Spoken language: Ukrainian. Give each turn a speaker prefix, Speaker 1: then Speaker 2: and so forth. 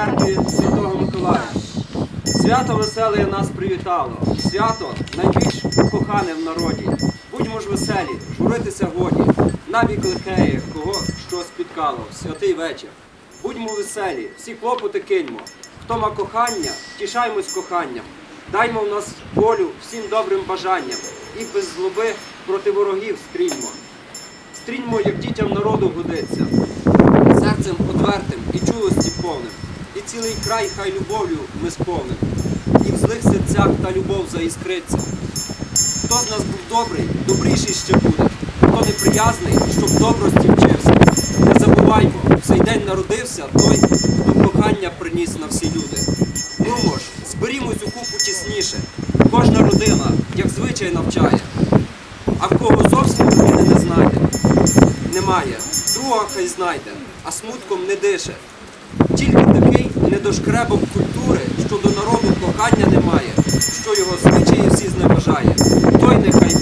Speaker 1: церкві Святого Миколая. Свято веселе нас привітало. Свято найбільш кохане в народі. Будьмо ж веселі, журитися годі, навік лихеє, кого що спіткало, святий вечір. Будьмо веселі, всі клопоти киньмо. Хто ма кохання, тішаймось коханням. Даймо в нас волю всім добрим бажанням і без злоби проти ворогів стріньмо. Стріньмо, як дітям народу годиться, серцем одвертим і чулості повним і цілий край хай любов'ю ми сповним, і в злих серцях та любов заіскриться. Хто з нас був добрий, добріший ще буде, хто неприязний, щоб добрості вчився. Не забуваймо, в цей день народився той, хто кохання приніс на всі люди. Нумо ж, зберімось у купу тісніше, кожна родина, як звичай навчає, а в кого зовсім родини не знайде, немає, друга хай знайде, а смутком не дише. Тільки такий недошкребом культури, що до народу кохання немає, що його звичаї всі зневажає. Той нехай